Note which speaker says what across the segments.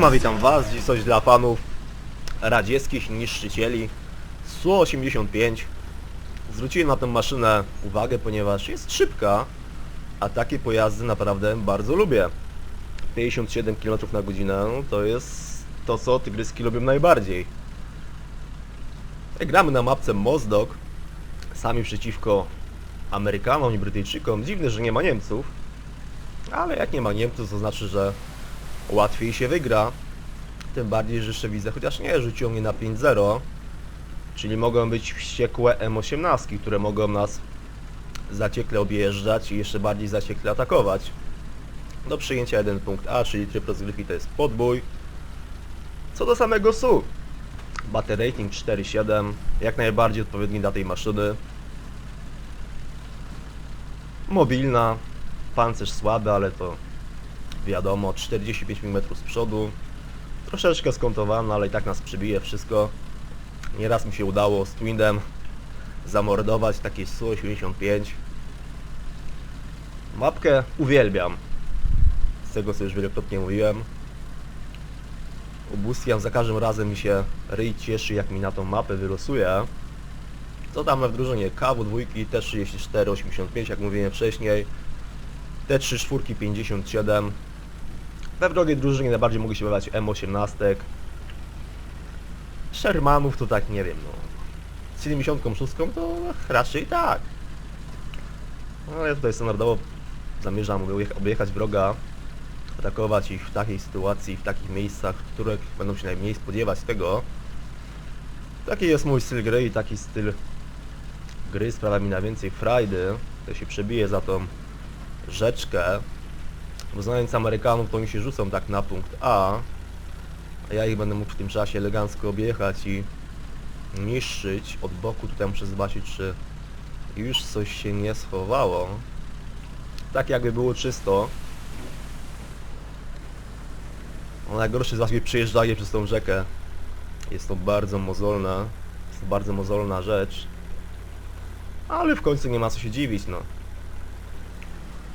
Speaker 1: Siema, witam was, dziś coś dla fanów radzieckich niszczycieli. Su-85 Zwróciłem na tę maszynę uwagę, ponieważ jest szybka, a takie pojazdy naprawdę bardzo lubię. 57 km na godzinę to jest to, co tygryski lubią najbardziej. Gramy na mapce Mozdok Sami przeciwko Amerykanom i Brytyjczykom. Dziwne, że nie ma Niemców. Ale jak nie ma Niemców, to znaczy, że łatwiej się wygra. Tym bardziej, że jeszcze widzę, chociaż nie, rzuciło mnie na 5-0. Czyli mogą być wściekłe M18, które mogą nas zaciekle objeżdżać i jeszcze bardziej zaciekle atakować. Do przyjęcia jeden punkt A, czyli tryb rozgrywki to jest podbój. Co do samego SU. Battery rating 4.7, jak najbardziej odpowiedni dla tej maszyny. Mobilna, pancerz słaby, ale to wiadomo, 45 mm z przodu. Troszeczkę skontowana, ale i tak nas przybije wszystko. Nieraz mi się udało z Twindem zamordować takie Su-85. Mapkę uwielbiam. Z tego co już wielokrotnie mówiłem. Obustian za każdym razem mi się ryj cieszy jak mi na tą mapę wylosuje. Co tam w drużynie? KW2, T34, 85 jak mówiłem wcześniej. T3 czwórki 57 We wrogiej drużynie najbardziej mogli się bawić M18 Shermanów to tak nie wiem no. Z 76 to raczej tak. No ja tutaj standardowo zamierzam objecha- objechać wroga Atakować ich w takiej sytuacji, w takich miejscach, w których będą się najmniej spodziewać tego. Taki jest mój styl gry i taki styl gry sprawia mi najwięcej frajdy. To się przebije za tą rzeczkę, bo znając Amerykanów, to oni się rzucą tak na punkt A, a ja ich będę mógł w tym czasie elegancko objechać i niszczyć od boku. Tutaj muszę zobaczyć, czy już coś się nie schowało. Tak jakby było czysto. No najgorsze jest właśnie przejeżdżanie przez tą rzekę. Jest to bardzo mozolne. Jest to bardzo mozolna rzecz. Ale w końcu nie ma co się dziwić, no.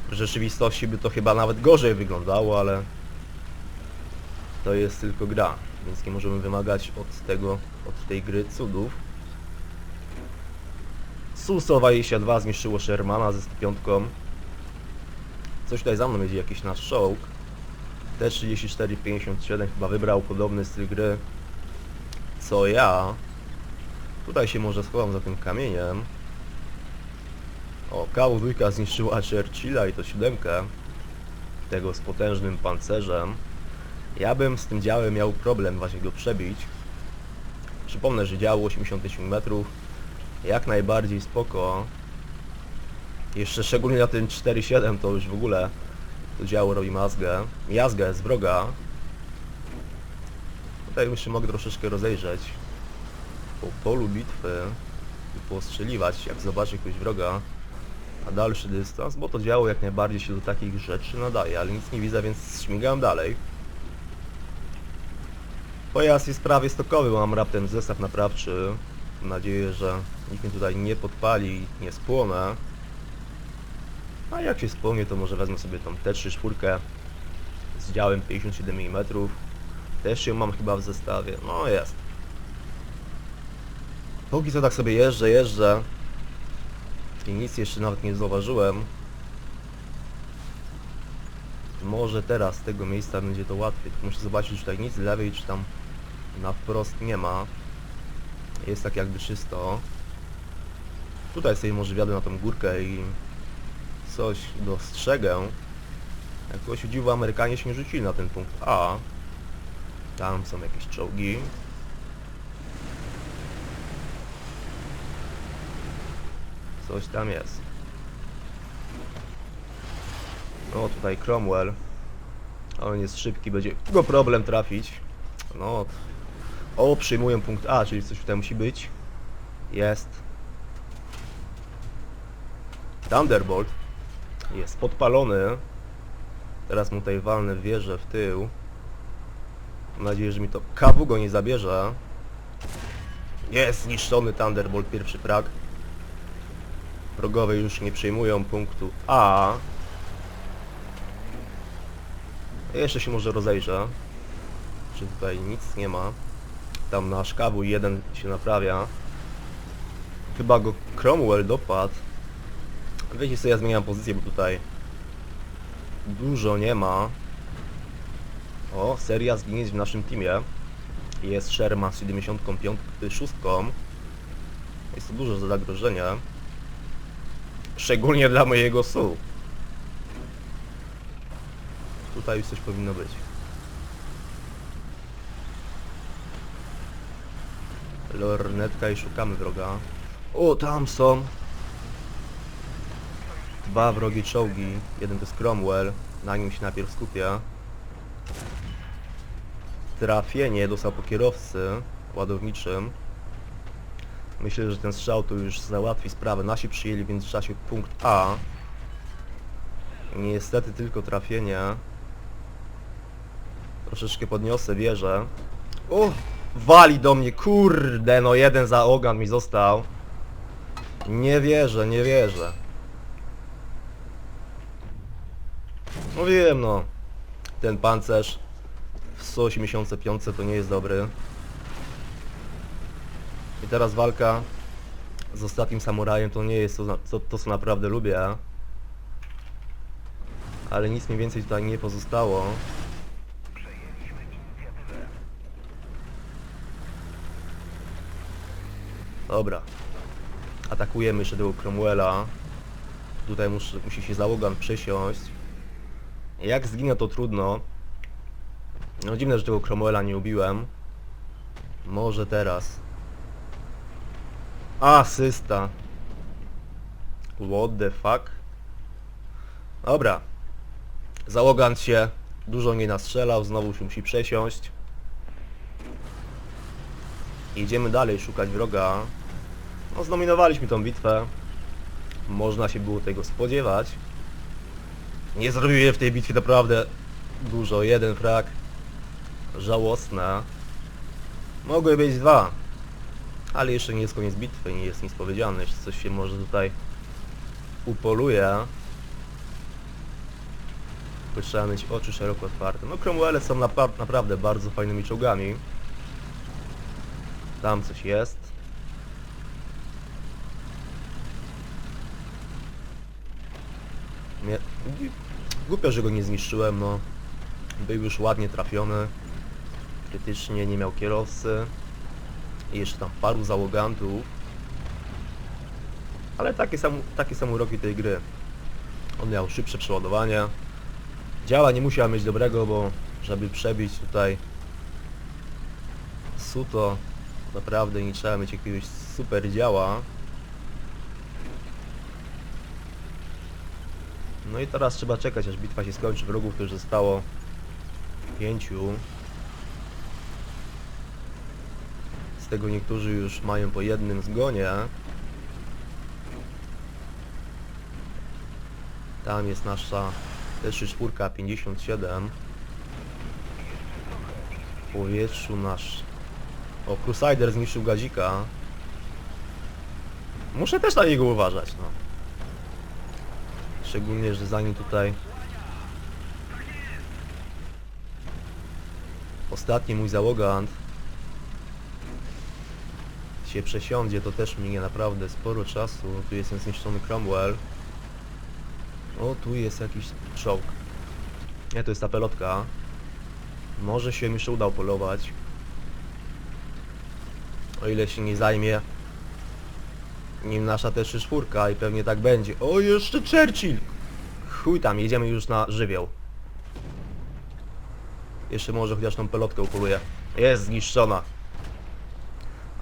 Speaker 1: W rzeczywistości by to chyba nawet gorzej wyglądało, ale to jest tylko gra, więc nie możemy wymagać od tego, od tej gry cudów. Su-122 zniszczyło Shermana ze 105. Coś tutaj za mną jedzie jakiś nasz czołg. T-34-57 chyba wybrał podobny styl gry co ja. Tutaj się może schowam za tym kamieniem. O, KW2 zniszczyła Churchilla i to siódemkę. Tego z potężnym pancerzem. Ja bym z tym działem miał problem właśnie go przebić. Przypomnę, że działo 80 metrów. Jak najbardziej spoko. Jeszcze szczególnie na tym 4.7 to już w ogóle to działo robi mazgę. Jazgę z wroga. Tutaj jeszcze mogę troszeczkę rozejrzeć po polu bitwy i postrzeliwać, jak zobaczę jakiegoś wroga na dalszy dystans, bo to działo jak najbardziej się do takich rzeczy nadaje, ale nic nie widzę, więc śmigam dalej. Pojazd jest prawie stokowy, mam raptem zestaw naprawczy. Mam nadzieję, że nikt mnie tutaj nie podpali nie spłonę. A jak się spłonie, to może wezmę sobie tą T3 czwórkę z działem 57 mm. Też ją mam chyba w zestawie. No jest. Póki co tak sobie jeżdżę, jeżdżę. I nic jeszcze nawet nie zauważyłem. Może teraz z tego miejsca będzie to łatwiej. Tylko muszę zobaczyć, czy tutaj nic lewej, czy tam na wprost nie ma. Jest tak jakby czysto. Tutaj sobie może wjadę na tą górkę i coś dostrzegę. Jakoś dziwo Amerykanie się nie rzucili na ten punkt A. Tam są jakieś czołgi. Coś tam jest. No tutaj Cromwell. On jest szybki, będzie go problem trafić. No. O, przyjmują punkt A, czyli coś tutaj musi być. Jest. Thunderbolt. Jest podpalony. Teraz mu tutaj walnę wieżę w tył. Mam nadzieję, że mi to KW go nie zabierze. Jest zniszczony Thunderbolt, pierwszy frag. Wrogowie już nie przejmują punktu A. Jeszcze się może rozejrzę. czy tutaj nic nie ma. Tam na szkawu jeden się naprawia. Chyba go Cromwell dopadł. Wiecie co, ja zmieniam pozycję, bo tutaj dużo nie ma. O, seria zginięć w naszym teamie. Jest Sherman z 75 szóstką. Jest to duże zagrożenie. Szczególnie dla mojego SU. Tutaj już coś powinno być. Lornetka i szukamy wroga. O, tam są! Dwa wrogie czołgi. Jeden to jest Cromwell. Na nim się najpierw skupia. Trafienie dostał po kierowcy ładowniczym. Myślę, że ten strzał tu już załatwi sprawę. Nasi przyjęli w międzyczasie punkt A. Niestety tylko trafienie. Troszeczkę podniosę wieżę. O! Wali do mnie, kurde, no jeden za ogon mi został. Nie wierzę, nie wierzę. No wiem no. Ten pancerz w 185 to nie jest dobry. I teraz walka z ostatnim samurajem to nie jest to, to, to co naprawdę lubię. Ale nic mi więcej tutaj nie pozostało. Dobra. Atakujemy jeszcze tego Cromwella. Tutaj musi, musi się załogan przesiąść. Jak zginę to trudno. No dziwne, że tego Cromwella nie ubiłem. Może teraz. Asysta. What the fuck? Dobra. Załogant się dużo nie nastrzelał, znowu się musi przesiąść. Idziemy dalej szukać wroga. No zdominowaliśmy tą bitwę. Można się było tego spodziewać. Nie zrobiłem w tej bitwie naprawdę dużo. Jeden frak. Żałosne. Mogły być dwa. Ale jeszcze nie jest koniec bitwy, nie jest nic powiedziane. Jeszcze coś się może tutaj upoluje. Tylko trzeba mieć oczy szeroko otwarte. No Cromwelle są naprawdę bardzo fajnymi czołgami. Tam coś jest. Nie, głupio, że go nie zniszczyłem, no. Był już ładnie trafiony. Krytycznie, nie miał kierowcy. I jeszcze tam paru załogantów. Ale takie są, takie są uroki tej gry. On miał szybsze przeładowanie. Działa nie musiał mieć dobrego, bo żeby przebić tutaj suto naprawdę nie trzeba mieć jakiegoś super działa. No i teraz trzeba czekać aż bitwa się skończy. Wrogów już zostało pięciu. Z tego niektórzy już mają po jednym zgonie. Tam jest nasza też czwórka 57. W powietrzu nasz... O, Crusader zniszczył gazika. Muszę też na niego uważać, no. Szczególnie, że zanim tutaj... Ostatni mój załogant się przesiądzie, to też minie naprawdę sporo czasu. Tu jest ten zniszczony Cromwell. O, tu jest jakiś czołg. Nie, to jest ta pelotka. Może się jeszcze uda polować. O ile się nie zajmie nim nasza też czwórka i pewnie tak będzie. O, jeszcze Churchill! Chuj tam, jedziemy już na żywioł. Jeszcze może chociaż tą pelotkę upoluję. Jest zniszczona.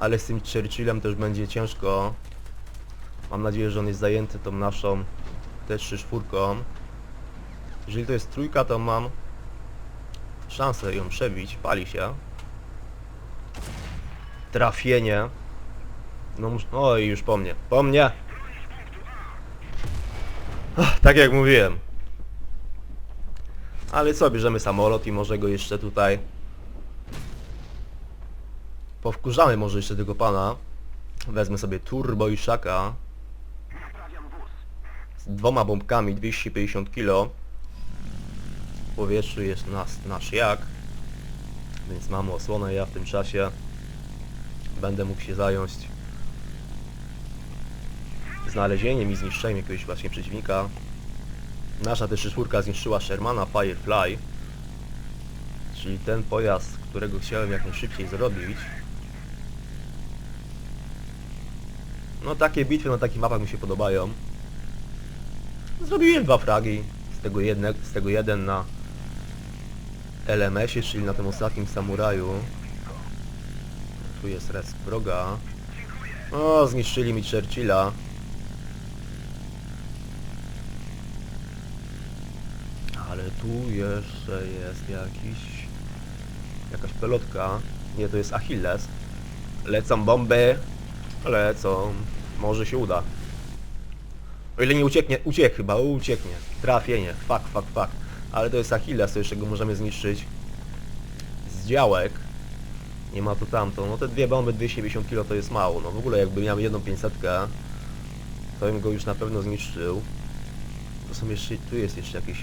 Speaker 1: Ale z tym Churchillem też będzie ciężko. Mam nadzieję, że on jest zajęty tą naszą też czwórką. Jeżeli to jest trójka, to mam szansę ją przebić. Pali się. Trafienie. No mus... Oj, już po mnie. Po mnie! Ach, tak jak mówiłem. Ale co, bierzemy samolot i może go jeszcze tutaj... Powkurzamy może jeszcze tego pana. Wezmę sobie turbo i szaka. Z dwoma bombkami 250 kg. W powietrzu jest nas, nasz jak. Więc mamy osłonę, ja w tym czasie będę mógł się zająć znalezieniem i zniszczeniem jakiegoś właśnie przeciwnika. Nasza też czwórka zniszczyła Shermana Firefly, czyli ten pojazd, którego chciałem jak najszybciej zrobić. No takie bitwy na takich mapach mi się podobają. Zrobiłem dwa fragi, z tego, jedne, z tego jeden na LMS-ie, czyli na tym ostatnim samuraju. Tu jest res wroga. O, zniszczyli mi Churchilla. Ale tu jeszcze jest jakiś... Jakaś pelotka. Nie, to jest Achilles. Lecą bomby. Lecą. Może się uda. O ile nie ucieknie, uciekł chyba, ucieknie. Trafienie, fuck, fuck, fuck. Ale to jest Achilles, to jeszcze go możemy zniszczyć. Z działek. Nie ma tu tamto. No te dwie bomby 250 kg to jest mało. No w ogóle jakby miał jedną 500, to bym go już na pewno zniszczył. To są jeszcze, tu jest jeszcze jakieś,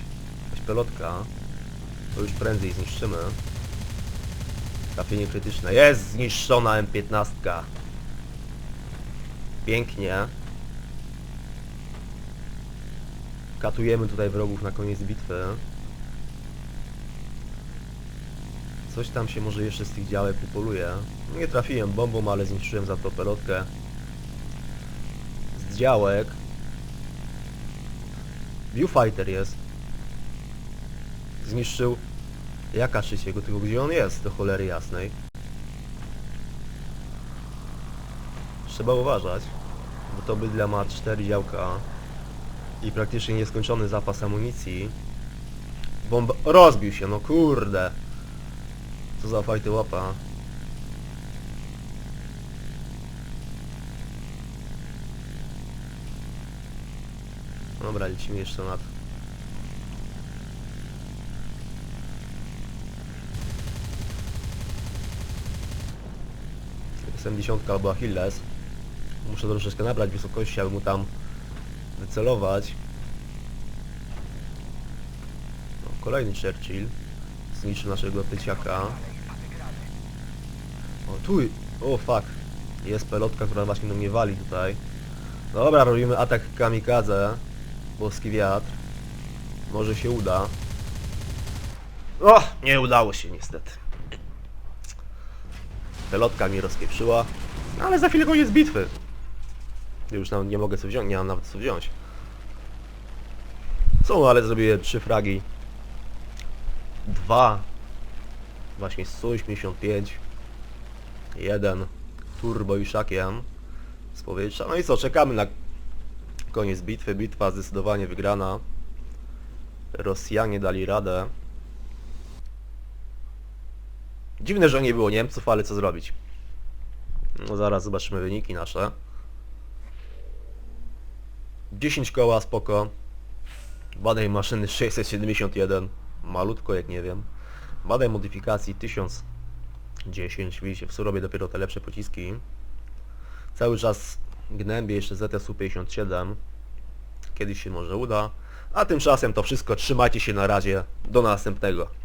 Speaker 1: jakaś pelotka. To już prędzej zniszczymy. Trafienie krytyczne. Jest zniszczona M15. Pięknie. Katujemy tutaj wrogów na koniec bitwy. Coś tam się może jeszcze z tych działek upoluje. Nie trafiłem bombą, ale zniszczyłem za to pelotkę. Z działek. Viewfighter jest. Zniszczył jaka trzeciego, tylko gdzie on jest, do cholery jasnej. Trzeba uważać, bo to bydle ma 4 działka i praktycznie nieskończony zapas amunicji. Bomba... Rozbił się, no kurde. Co za fajty łapa. Dobra, lecimy jeszcze nad... SM10 albo Achilles. Muszę troszeczkę nabrać wysokości, aby mu tam wycelować. No, kolejny Churchill. Zniszczył naszego tyciaka. O, tu... O, fuck. Jest pelotka, która właśnie do mnie wali tutaj. Dobra, robimy atak kamikadze. Boski wiatr. Może się uda. O, nie udało się niestety. Pelotka mi rozpieprzyła. Ale za chwilę koniec bitwy. Już nawet nie mogę co wziąć, nie mam nawet co wziąć. Co, ale zrobiłem trzy fragi. Dwa. Właśnie 185. Jeden. Turbo i szakiem. Z powietrza. No i co, czekamy na koniec bitwy. Bitwa zdecydowanie wygrana. Rosjanie dali radę. Dziwne, że nie było Niemców, ale co zrobić? No zaraz zobaczymy wyniki nasze. 10 koła, spoko. Badaj maszyny 671. Malutko jak nie wiem. Badaj modyfikacji 1010. Widzicie, w Surowie dopiero te lepsze pociski. Cały czas gnębię jeszcze ZSU 57. Kiedyś się może uda. A tymczasem to wszystko. Trzymajcie się na razie. Do następnego.